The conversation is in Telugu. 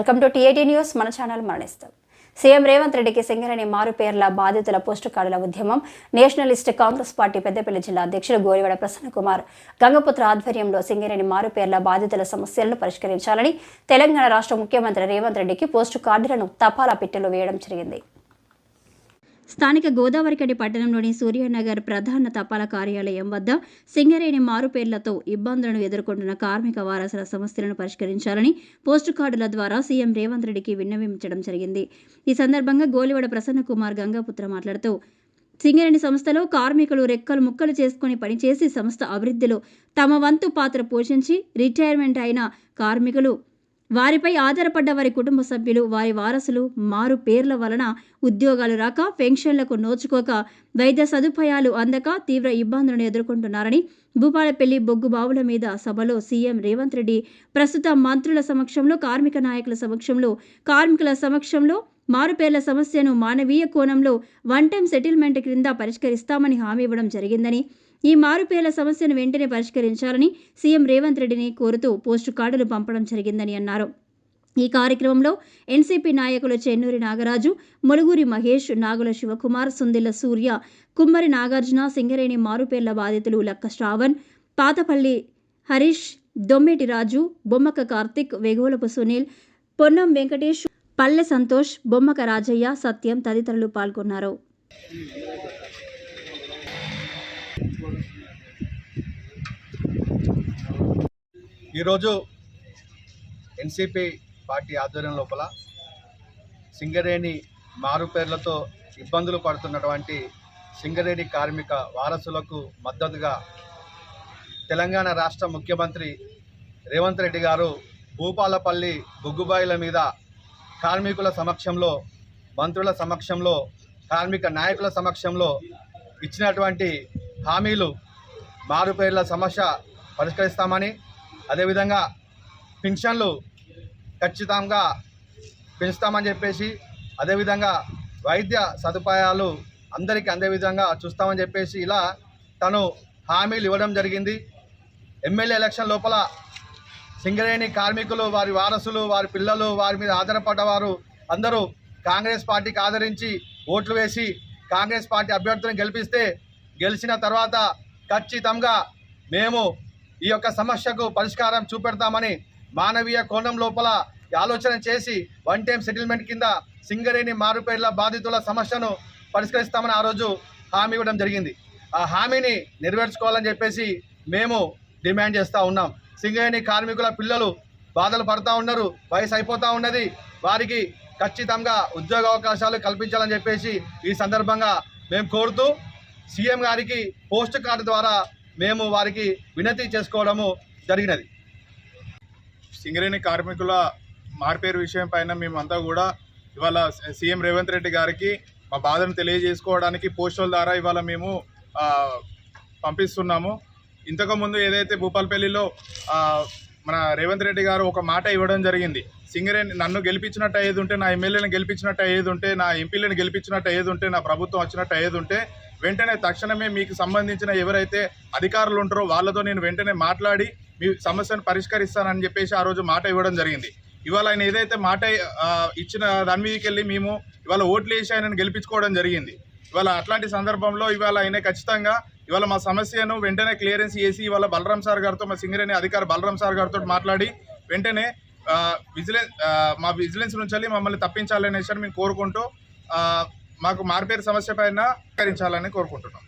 Welcome to TIT news. మన ఛానల్ మరణిస్తాం. సీఎం రేవంత్ రెడ్డికి సింగరేణి మారు పేర్ల బాధితుల పోస్టు కార్డుల ఉద్యమం నేషనలిస్ట్ కాంగ్రెస్ పార్టీ పెద్దపల్లి జిల్లా అధ్యక్షుడు గోరివాడ ప్రసన్న కుమార్ గంగపుత్ర ఆధ్వర్యంలో సింగరేణి మారు పేర్ల బాధితుల సమస్యలను పరిష్కరించాలని తెలంగాణ రాష్ట్ర ముఖ్యమంత్రి రేవంత్ రెడ్డికి పోస్టు కార్డులను తపాలా పెట్టెలో వేయడం జరిగింది. స్థానిక గోదావరికడి పట్టణంలోని సూర్యనగర్ ప్రధాన తపాలా కార్యాలయం వద్ద సింగరేణి మారుపేర్లతో ఇబ్బందులను ఎదుర్కొంటున్న కార్మిక వారసుల సమస్యలను పరిష్కరించాలని పోస్టు కార్డుల ద్వారా సీఎం రేవంత్ రెడ్డికి విన్నవించడం జరిగింది. ఈ సందర్భంగా గోలివాడ ప్రసన్న కుమార్ గంగాపుత్ర మాట్లాడుతూ సింగరేణి సంస్థలో కార్మికులు రెక్కలు ముక్కలు చేసుకుని పనిచేసి సంస్థ అభివృద్ధిలో తమ వంతు పాత్ర పోషించి రిటైర్మెంట్ అయిన కార్మికులు వారిపై ఆధారపడ్డ వారి కుటుంబ సభ్యులు వారి వారసులు మారు పేర్ల వలన ఉద్యోగాలు రాక పెన్షన్లకు నోచుకోక వైద్య సదుపాయాలు అందక తీవ్ర ఇబ్బందులను ఎదుర్కొంటున్నారని భూపాలపల్లి బొగ్గు బావుల మీద సభలో సీఎం రేవంత్ రెడ్డి ప్రస్తుత మంత్రుల సమక్షంలో కార్మిక నాయకుల సమక్షంలో కార్మికుల సమక్షంలో మారుపేర్ల సమస్యను మానవీయ కోణంలో వన్ టైం సెటిల్మెంట్ క్రింద పరిష్కరిస్తామని హామీ ఇవ్వడం జరిగిందని ఈ మారుపేర్ల సమస్యను వెంటనే పరిష్కరించాలని సీఎం రేవంత్ రెడ్డిని కోరుతూ పోస్టు కార్డులు పంపడం జరిగిందని అన్నారు. ఈ కార్యక్రమంలో ఎన్సీపీ నాయకులు చెన్నూరి నాగరాజు ములుగురి మహేష్ నాగుల శివకుమార్ సుందిల్ల సూర్య కుమ్మరి నాగార్జున సింగరేణి మారుపేర్ల బాధితులు లక్క శ్రావణ్ పాతపల్లి హరీష్ దొమ్మేటి రాజు బొమ్మక కార్తిక్ వెగోలపు సునీల్ పొన్నం వెంకటేష్ పల్లె సంతోష్ బొమ్మక రాజయ్య సత్యం తదితరులు పాల్గొన్నారు. ఈరోజు ఎన్సిపి పార్టీ ఆధ్వర్యం లోపల సింగరేణి మారు పేర్లతో ఇబ్బందులు పడుతున్నటువంటి సింగరేణి కార్మిక వారసులకు మద్దతుగా తెలంగాణ రాష్ట్ర ముఖ్యమంత్రి రేవంత్ రెడ్డి గారు భూపాలపల్లి బొగ్గుబాయిల మీద కార్మికుల సమక్షంలో మంత్రుల సమక్షంలో కార్మిక నాయకుల సమక్షంలో ఇచ్చినటువంటి హామీలు మారుపేర్ల సమస్య పరిష్కరిస్తామని అదేవిధంగా పెన్షన్లు ఖచ్చితంగా పెంచుతామని చెప్పేసి అదేవిధంగా వైద్య సదుపాయాలు అందరికీ అందే విధంగా చూస్తామని చెప్పేసి ఇలా తను హామీలు ఇవ్వడం జరిగింది. ఎమ్మెల్యే ఎలక్షన్ లోపల సింగరేణి కార్మికులు వారి వారసులు వారి పిల్లలు వారి మీద ఆధారపడ్డవారు అందరూ కాంగ్రెస్ పార్టీకి ఆదరించి ఓట్లు వేసి కాంగ్రెస్ పార్టీ అభ్యర్థులను గెలిపిస్తే గెలిచిన తర్వాత ఖచ్చితంగా మేము ఈ యొక్క సమస్యకు పరిష్కారం చూపెడతామని మానవీయ కోణం లోపల ఆలోచన చేసి వన్ టైం సెటిల్మెంట్ కింద సింగరేణి మారుపేర్ల బాధితుల సమస్యను పరిష్కరిస్తామని ఆ రోజు హామీ ఇవ్వడం జరిగింది. ఆ హామీని నెరవేర్చుకోవాలని చెప్పేసి మేము డిమాండ్ చేస్తూ ఉన్నాం. సింగరేణి కార్మికుల పిల్లలు బాధలు పడుతూ ఉన్నారు వయసు అయిపోతూ ఉన్నది. వారికి ఖచ్చితంగా ఉద్యోగ అవకాశాలు కల్పించాలని చెప్పేసి ఈ సందర్భంగా మేము కోరుతూ సీఎం గారికి పోస్ట్ కార్డు ద్వారా మేము వారికి వినతి చేసుకోవడము జరిగినది. సింగరేణి కార్మికుల మార్పేరు విషయం పైన మేమంతా కూడా ఇవాళ సీఎం రేవంత్ రెడ్డి గారికి మా బాధను తెలియజేసుకోవడానికి పోస్టుల ద్వారా ఇవాళ మేము పంపిస్తున్నాము. ఇంతకుముందు ఏదైతే భూపాలపల్లిలో మన రేవంత్ రెడ్డి గారు ఒక మాట ఇవ్వడం జరిగింది. సింగరేణి నన్ను గెలిపించినట్టు అయ్యేది ఉంటే నా ఎమ్మెల్యేని గెలిపించినట్టు అయ్యేది ఉంటే నా ఎంపీలను గెలిపించినట్టు అయ్యేది ఉంటే నా ప్రభుత్వం వచ్చినట్టు అయ్యేది ఉంటే వెంటనే తక్షణమే మీకు సంబంధించిన ఎవరైతే అధికారులు ఉంటారో వాళ్ళతో నేను వెంటనే మాట్లాడి మీ సమస్యను పరిష్కరిస్తానని చెప్పేసి ఆ రోజు మాట ఇవ్వడం జరిగింది. ఇవాళ ఆయన ఏదైతే మాట ఇచ్చిన దాని మీదకి వెళ్ళి మేము ఇవాళ ఓట్లు వేసి ఆయనను గెలిపించుకోవడం జరిగింది. ఇవాళ అట్లాంటి సందర్భంలో ఇవాళ ఆయన ఖచ్చితంగా ఇవాళ మా సమస్యను వెంటనే క్లియరెన్స్ చేసి ఇవాళ బలరాం సార్ గారితో మా సింగరేణి అధికారి బలరాం సార్ గారితో మాట్లాడి వెంటనే విజిలెన్స్ మా విజిలెన్స్ నుంచి వెళ్ళి మమ్మల్ని తప్పించాలనేసి మేము కోరుకుంటూ మాకు మార్పేరు సమస్య పైన పరిష్కరించాలని కోరుకుంటున్నాం.